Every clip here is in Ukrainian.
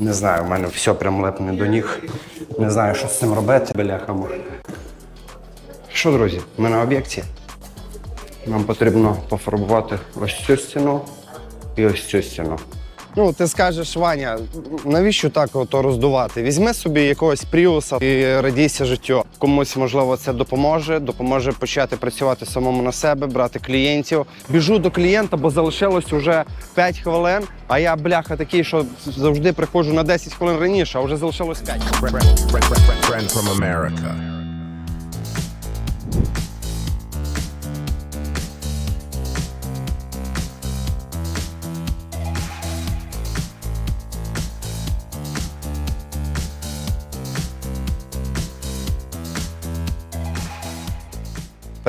Не знаю, у мене все прям лепне до ніг. Не знаю, що з цим робити, бляхами. Що, друзі, ми на об'єкті. Нам потрібно пофарбувати ось цю стіну і ось цю стіну. Ну, ти скажеш, Ваня, навіщо так ото роздувати? Візьми собі якогось пріуса і радійся життю. Комусь, можливо, це допоможе, допоможе почати працювати самому на себе, брати клієнтів. Біжу до клієнта, бо залишилось уже 5 хвилин. А я бляха такий, що завжди приходжу на 10 хвилин раніше, а вже залишилось 5.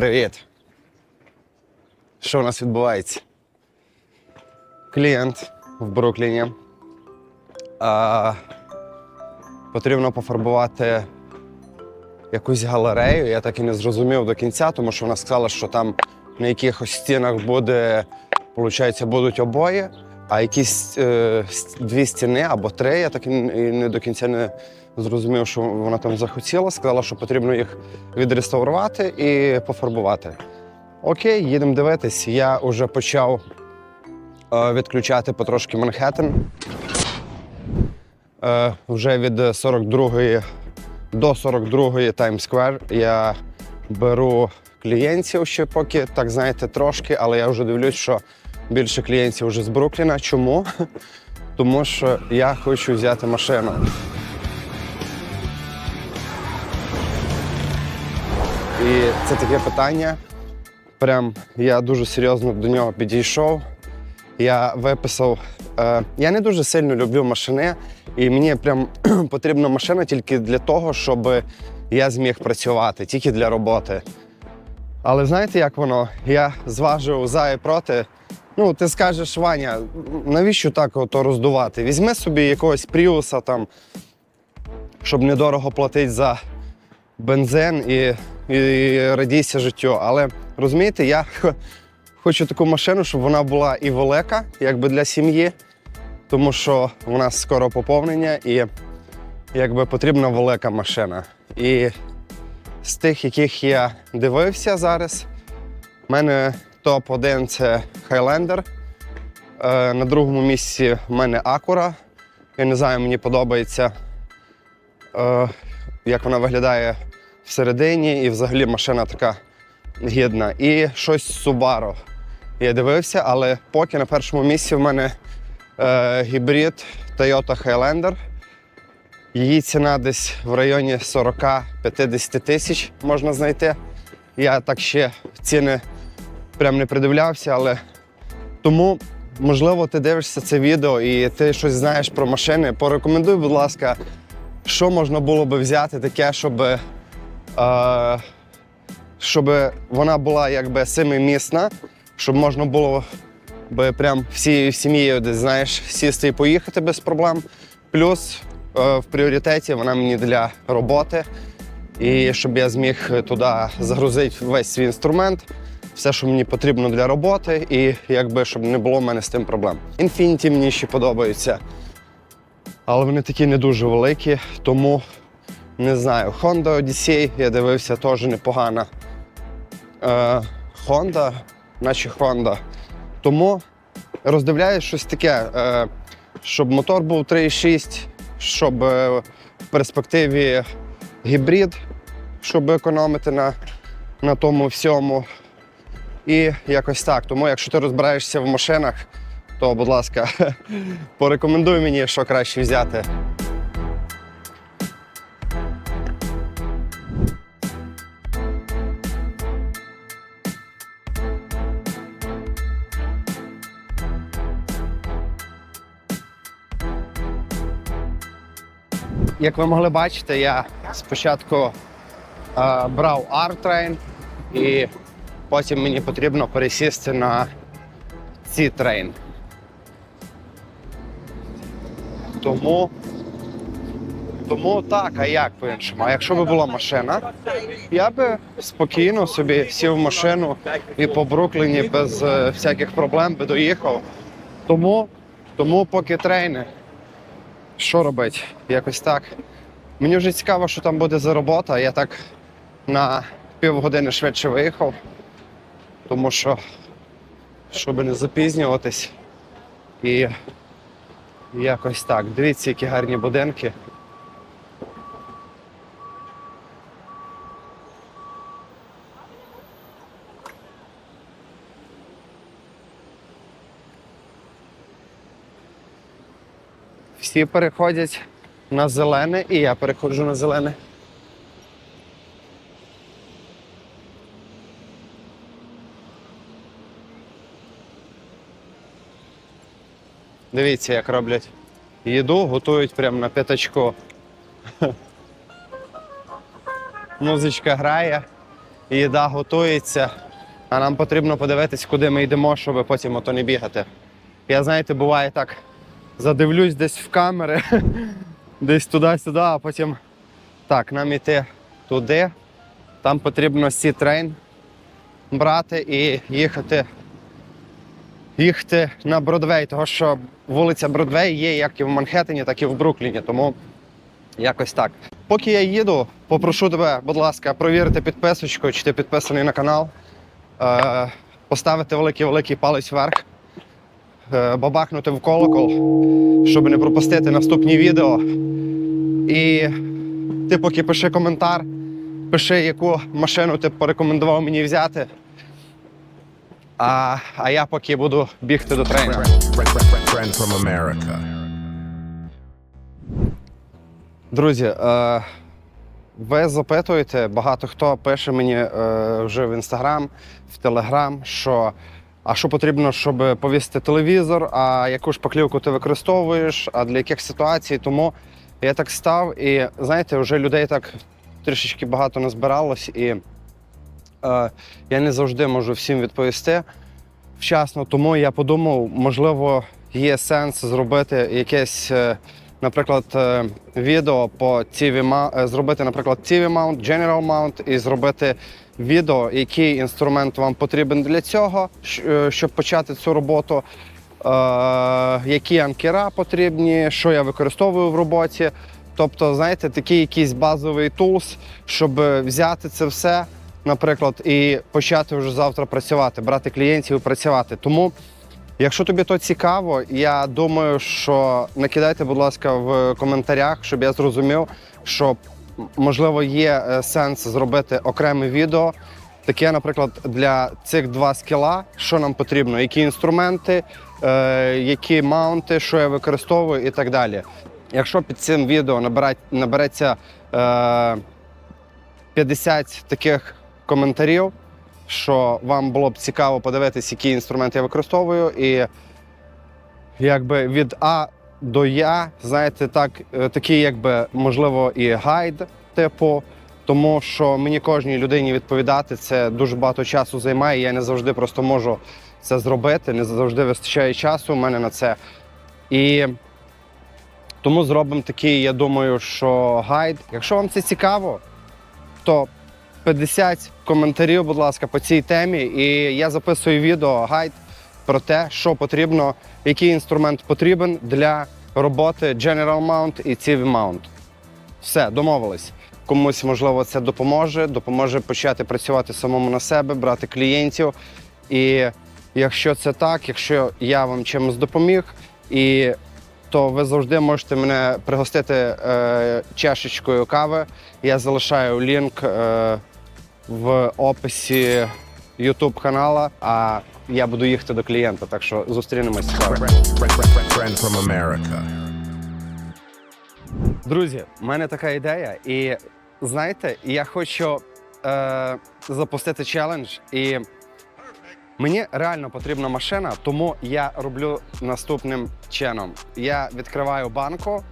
Привіт. Що у нас відбувається? Клієнт в Брукліні. А, потрібно пофарбувати якусь галерею. Я так і не зрозумів до кінця, тому що вона сказала, що там на якихось стінах буде, виходить, будуть обої, а якісь е, дві стіни або три. Я так і не до кінця не зрозумів, що вона там захотіла. Сказала, що потрібно їх відреставрувати і пофарбувати. Окей, їдемо дивитись. Я вже почав е, відключати потрошки Манхеттен. Е, вже від 42-ї до 42-ї Times Square я беру клієнтів ще поки, так знаєте, трошки, але я вже дивлюсь, що більше клієнтів вже з Брукліна. Чому? Тому що я хочу взяти машину. І це таке питання. Прям я дуже серйозно до нього підійшов. Я виписав. Е, я не дуже сильно люблю машини, і мені прям потрібна машина тільки для того, щоб я зміг працювати, тільки для роботи. Але знаєте, як воно? Я зважив за і проти. Ну, ти скажеш, Ваня, навіщо так ото роздувати? Візьми собі якогось пріуса там, щоб недорого платити за бензин і, і радійся життю. Але розумієте, я хочу таку машину, щоб вона була і велика, якби для сім'ї, тому що у нас скоро поповнення і якби потрібна велика машина. І з тих, яких я дивився зараз, в мене топ-1 це Highlander. Е, На другому місці в мене Acura. Я не знаю, мені подобається, е, як вона виглядає всередині, і взагалі машина така гідна. І щось Subaru. Я дивився, але поки на першому місці в мене е, гібрид Toyota Highlander. Її ціна десь в районі 40-50 тисяч можна знайти. Я так ще ціни прям не придивлявся, але тому, можливо, ти дивишся це відео і ти щось знаєш про машини. Порекомендуй, будь ласка, що можна було би взяти таке, щоб, е, щоб вона була якби семимісна, щоб можна було би прям всією сім'єю десь, знаєш, сісти і поїхати без проблем. Плюс е, в пріоритеті вона мені для роботи. І щоб я зміг туди загрузити весь свій інструмент, все, що мені потрібно для роботи, і якби щоб не було в мене з тим проблем. Infiniti мені ще подобаються, але вони такі не дуже великі, тому не знаю. Honda Odyssey, я дивився, теж непогана. Е, Honda, наче Honda. Тому роздивляюсь щось таке, е, щоб мотор був 3,6, щоб е, в перспективі гібрид, щоб економити на, на тому всьому. І якось так. Тому, якщо ти розбираєшся в машинах, то, будь ласка, порекомендуй мені, що краще взяти. Як ви могли бачити, я спочатку е, брав R-Train і потім мені потрібно пересісти на C-Train. Тому, тому так, а як по-іншому? А якщо б була машина, я би спокійно собі сів в машину і по Брукліні без е, всяких проблем би доїхав. Тому, тому поки трейни. що робити? Якось так. Мені вже цікаво, що там буде за робота. Я так на півгодини швидше виїхав, тому що, щоб не запізнюватись. І якось так. Дивіться, які гарні будинки. Всі переходять на зелене, і я переходжу на зелене. Дивіться, як роблять їду, готують прямо на п'ятачку. Музичка грає, їда готується, а нам потрібно подивитись, куди ми йдемо, щоб потім ото не бігати. Я, знаєте, буває так, задивлюсь десь в камери, десь туди-сюди, а потім так, нам іти туди. Там потрібно сі-трейн брати і їхати їхати на Бродвей, тому що вулиця Бродвей є як і в Манхеттені, так і в Брукліні. Тому якось так. Поки я їду, попрошу тебе, будь ласка, провірити підписочку, чи ти підписаний на канал, е, поставити великий-великий палець вверх, е, бабахнути в колокол, щоб не пропустити наступні відео. І ти поки пиши коментар, пиши, яку машину ти порекомендував мені взяти. А, а я поки буду бігти до America. Друзі, е, ви запитуєте, багато хто пише мені е, вже в інстаграм, в телеграм, що а що потрібно, щоб повісити телевізор, а яку шпаклівку ти використовуєш, а для яких ситуацій. Тому я так став, і знаєте, вже людей так трішечки багато назбиралось, і я не завжди можу всім відповісти вчасно. Тому я подумав, можливо, є сенс зробити якесь. е, наприклад, е, відео по TV е, зробити, наприклад, TV mount, General mount і зробити відео, який інструмент вам потрібен для цього, е, щоб почати цю роботу, е, які анкера потрібні, що я використовую в роботі. Тобто, знаєте, такий якийсь базовий тулс, щоб взяти це все, наприклад, і почати вже завтра працювати, брати клієнтів і працювати. Тому Якщо тобі то цікаво, я думаю, що накидайте, будь ласка, в коментарях, щоб я зрозумів, що можливо є е, сенс зробити окреме відео. Таке, наприклад, для цих два скіла, що нам потрібно, які інструменти, е, які маунти, що я використовую і так далі. Якщо під цим відео набереться е, 50 таких коментарів, що вам було б цікаво подивитись, які інструменти я використовую, і якби від А до Я, знаєте, так, е, такий, якби, можливо, і гайд, типу, тому що мені кожній людині відповідати це дуже багато часу займає. Я не завжди просто можу це зробити, не завжди вистачає часу у мене на це. І тому зробимо такий, я думаю, що гайд. Якщо вам це цікаво, то 50 коментарів, будь ласка, по цій темі. І я записую відео гайд про те, що потрібно, який інструмент потрібен для роботи General Mount і CV Mount. Все, домовились. Комусь, можливо, це допоможе, допоможе почати працювати самому на себе, брати клієнтів. І якщо це так, якщо я вам чимось допоміг, і то ви завжди можете мене пригостити е, чашечкою кави. Я залишаю лінк е, в описі YouTube канала, а я буду їхати до клієнта. Так що зустрінемось from America. Друзі, в мене така ідея, і знаєте, я хочу е, запустити челендж. І мені реально потрібна машина, тому я роблю наступним чином: я відкриваю банку,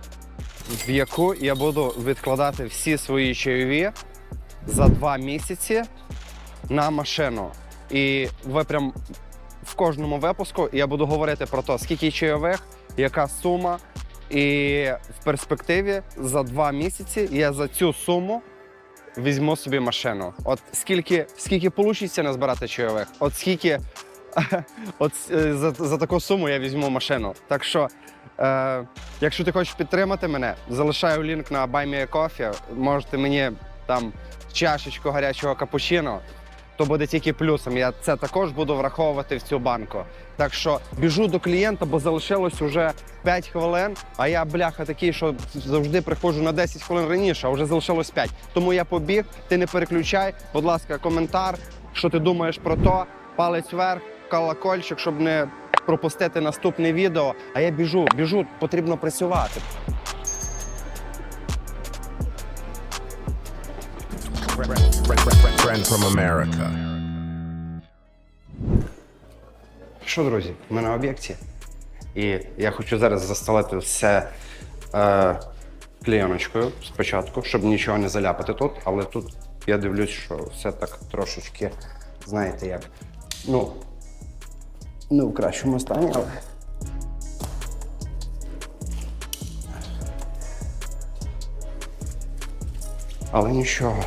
в яку я буду відкладати всі свої чайові за два місяці на машину. І ви прям в кожному випуску я буду говорити про те, скільки чайових, яка сума. І в перспективі за два місяці я за цю суму візьму собі машину. От скільки скільки вийде назбирати чайових, от скільки от е, за, за таку суму я візьму машину. Так що Е, якщо ти хочеш підтримати мене, залишаю лінк на Buy Me a Coffee. Можете мені там чашечку гарячого капучино. То буде тільки плюсом. Я це також буду враховувати в цю банку. Так що біжу до клієнта, бо залишилось уже 5 хвилин. А я бляха такий, що завжди приходжу на 10 хвилин раніше, а вже залишилось 5. Тому я побіг. Ти не переключай. Будь ласка, коментар. Що ти думаєш про то? Палець вверх, колокольчик, щоб не пропустити наступне відео. А я біжу, біжу, потрібно працювати. Friend, from America. Що, друзі, ми на об'єкті. І я хочу зараз застелити все е, клеєночкою спочатку, щоб нічого не заляпати тут. Але тут я дивлюсь, що все так трошечки, знаєте як. Ну, не в кращому стані, але. Але нічого.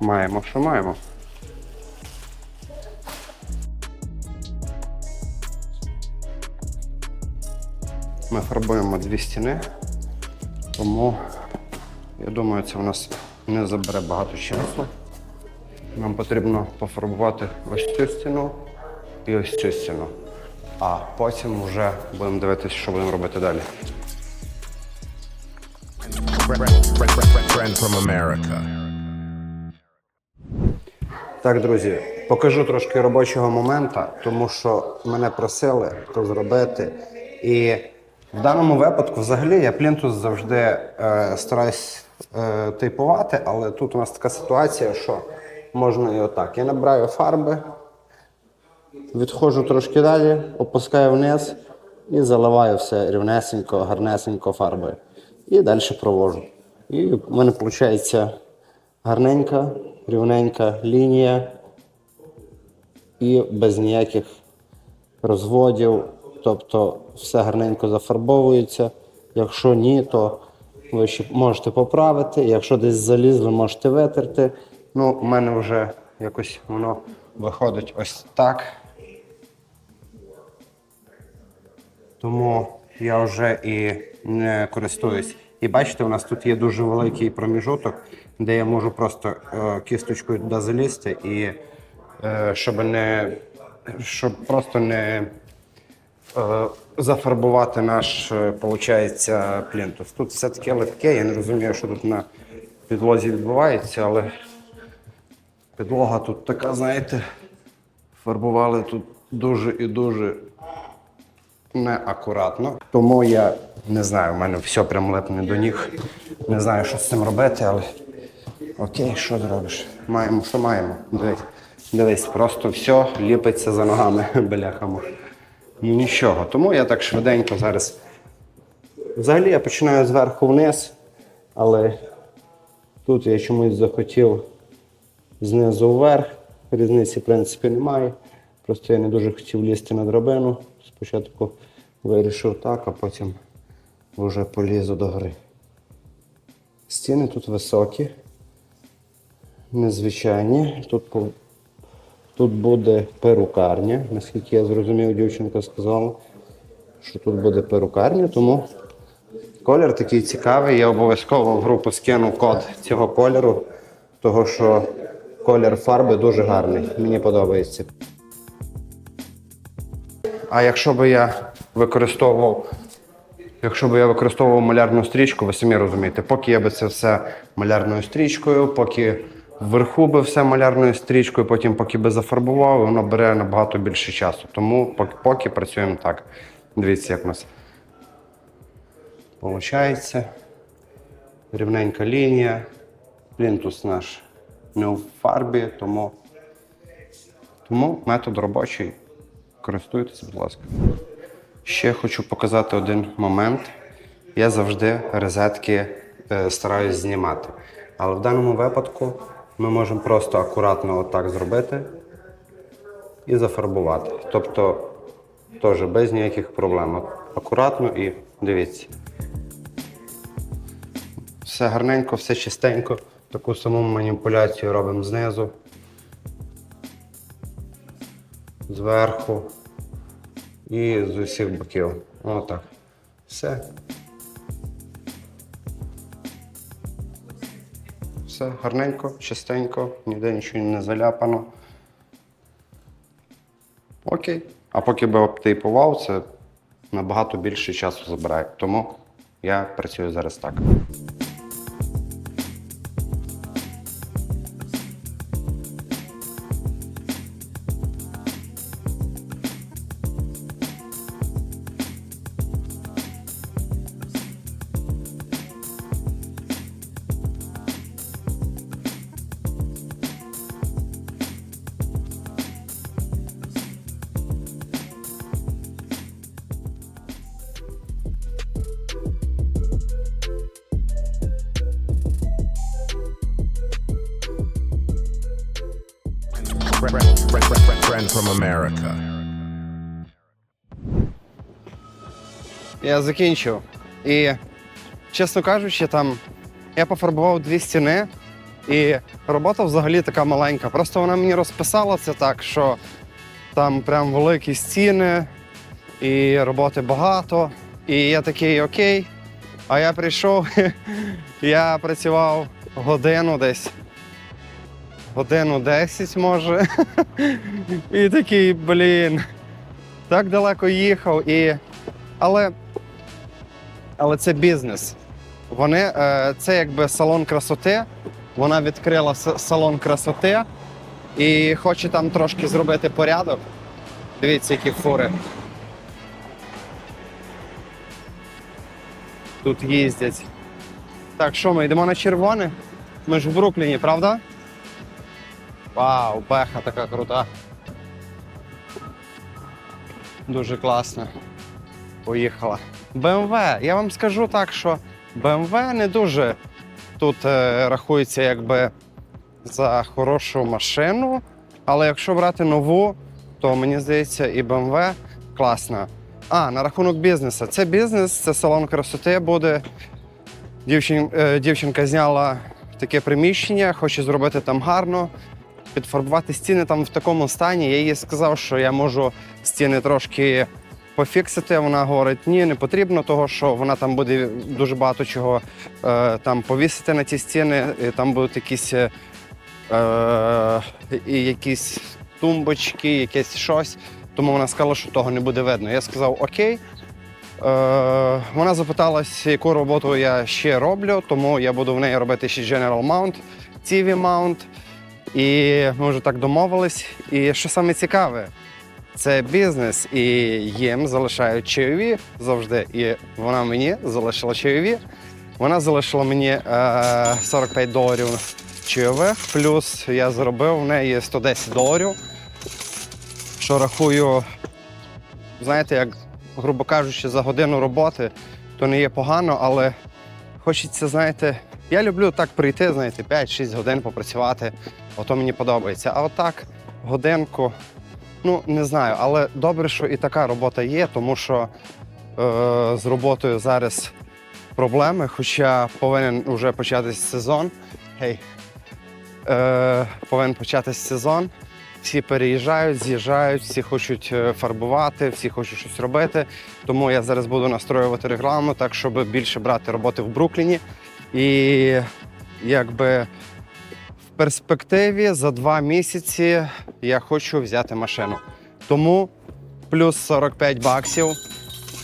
Маємо, що маємо. Ми фарбуємо дві стіни, тому я думаю, це у нас не забере багато часу. Нам потрібно пофарбувати ось цю стіну і ось цю стіну. А потім вже будемо дивитися, що будемо робити далі. Friend from America. Так, друзі, покажу трошки робочого моменту, тому що мене просили то зробити. І в даному випадку, взагалі, я плінтус завжди е, стараюсь е, тейпувати, але тут у нас така ситуація, що можна і отак. Я набираю фарби, відходжу трошки далі, опускаю вниз і заливаю все рівнесенько, гарнесенько фарбою. І далі провожу. І в мене виходить гарненька, рівненька лінія і без ніяких розводів. Тобто все гарненько зафарбовується. Якщо ні, то ви ще можете поправити. Якщо десь залізли, можете витерти. Ну, у мене вже якось воно виходить ось так. Тому я вже і не користуюсь. І бачите, у нас тут є дуже великий проміжуток, де я можу просто е, кісточкою туди залізти і е, щоб не щоб просто не е, зафарбувати наш, е, плінтус. Тут все таке липке, я не розумію, що тут на підлозі відбувається, але підлога тут така, знаєте, фарбували тут дуже і дуже неакуратно. Тому я не знаю, в мене все прям липне до ніг. Не знаю, що з цим робити, але окей, що зробиш? Маємо, що маємо. Дивись, дивись, просто все ліпиться за ногами бляхами. Ну нічого. Тому я так швиденько зараз. Взагалі я починаю зверху вниз, але тут я чомусь захотів знизу вверх. Різниці, в принципі, немає. Просто я не дуже хотів лізти на драбину. Спочатку вирішив так, а потім вже полізу до гори. Стіни тут високі, незвичайні. Тут, тут буде перукарня. Наскільки я зрозумів, дівчинка сказала, що тут буде перукарня, тому колір такий цікавий. Я обов'язково в групу скину код цього кольору, того що колір фарби дуже гарний. Мені подобається. А якщо би я використовував, якщо би я використовував малярну стрічку, ви самі розумієте, поки я би це все малярною стрічкою, поки вверху би все малярною стрічкою, потім поки би зафарбував, воно бере набагато більше часу. Тому поки, поки працюємо так. Дивіться, як у нас виходить. Рівненька лінія. Плінтус наш не у фарбі, тому, тому метод робочий. Користуйтесь, будь ласка. Ще хочу показати один момент. Я завжди розетки е, стараюсь знімати. Але в даному випадку ми можемо просто акуратно отак зробити і зафарбувати. Тобто теж без ніяких проблем. Акуратно і дивіться. Все гарненько, все чистенько. Таку саму маніпуляцію робимо знизу, зверху. І з усіх боків. Отак. Все. Все гарненько, чистенько, ніде нічого не заляпано. Окей. А поки би обтейпував, це набагато більше часу забирає. Тому я працюю зараз так. Friend, from America. Я закінчив. І, чесно кажучи, там я пофарбував дві стіни, і робота взагалі така маленька. Просто вона мені розписала це так, що там прям великі стіни, і роботи багато. І я такий окей. А я прийшов, я працював годину десь. Годину 10, може. І такий, блін, так далеко їхав. І... Але але це бізнес. Вони, е, це якби салон красоти. Вона відкрила салон красоти і хоче там трошки зробити порядок. Дивіться, які фури. Тут їздять. Так, що ми йдемо на червоне? Ми ж в Брукліні, правда? Вау, беха така крута. Дуже класно. Поїхала. BMW. Я вам скажу так, що BMW не дуже тут е, рахується якби за хорошу машину. Але якщо брати нову, то мені здається, і BMW класна. А, на рахунок бізнесу. Це бізнес, це салон красоти буде. Дівчин, е, дівчинка зняла таке приміщення, хоче зробити там гарно, підфарбувати стіни там в такому стані. Я їй сказав, що я можу стіни трошки пофіксити. Вона говорить, ні, не потрібно, того що вона там буде дуже багато чого е, там повісити на ті стіни. І там будуть якісь, е, е, і якісь тумбочки, якесь щось. Тому вона сказала, що того не буде видно. Я сказав окей. Е, вона запиталась, яку роботу я ще роблю, тому я буду в неї робити ще General Mount, TV Mount. І ми вже так домовились. І що саме цікаве, це бізнес, і їм залишають чайові завжди. І вона мені залишила чайові. Вона залишила мені е, 45 доларів чайових, плюс я заробив в неї 110 доларів. Що рахую, знаєте, як, грубо кажучи, за годину роботи, то не є погано, але хочеться, знаєте, я люблю так прийти, знаєте, 5-6 годин попрацювати. Ото мені подобається. А отак, годинку, Ну, не знаю, але добре, що і така робота є, тому що е, з роботою зараз проблеми, хоча повинен вже початись сезон. Гей, е, повинен початись сезон. Всі переїжджають, з'їжджають, всі хочуть е, фарбувати, всі хочуть щось робити. Тому я зараз буду настроювати рекламу так, щоб більше брати роботи в Брукліні. І якби в перспективі за два місяці я хочу взяти машину. Тому плюс 45 баксів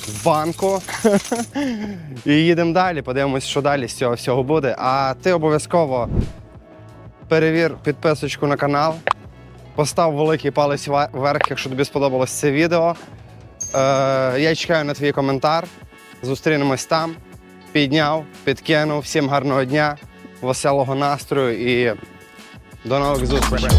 в банку. І їдемо далі. Подивимось, що далі з цього всього буде. А ти обов'язково перевір підписочку на канал. Постав великий палець вверх, якщо тобі сподобалось це відео. Е, я чекаю на твій коментар. Зустрінемось там. Підняв, підкинув. Всім гарного дня, веселого настрою і до нових зустрічей.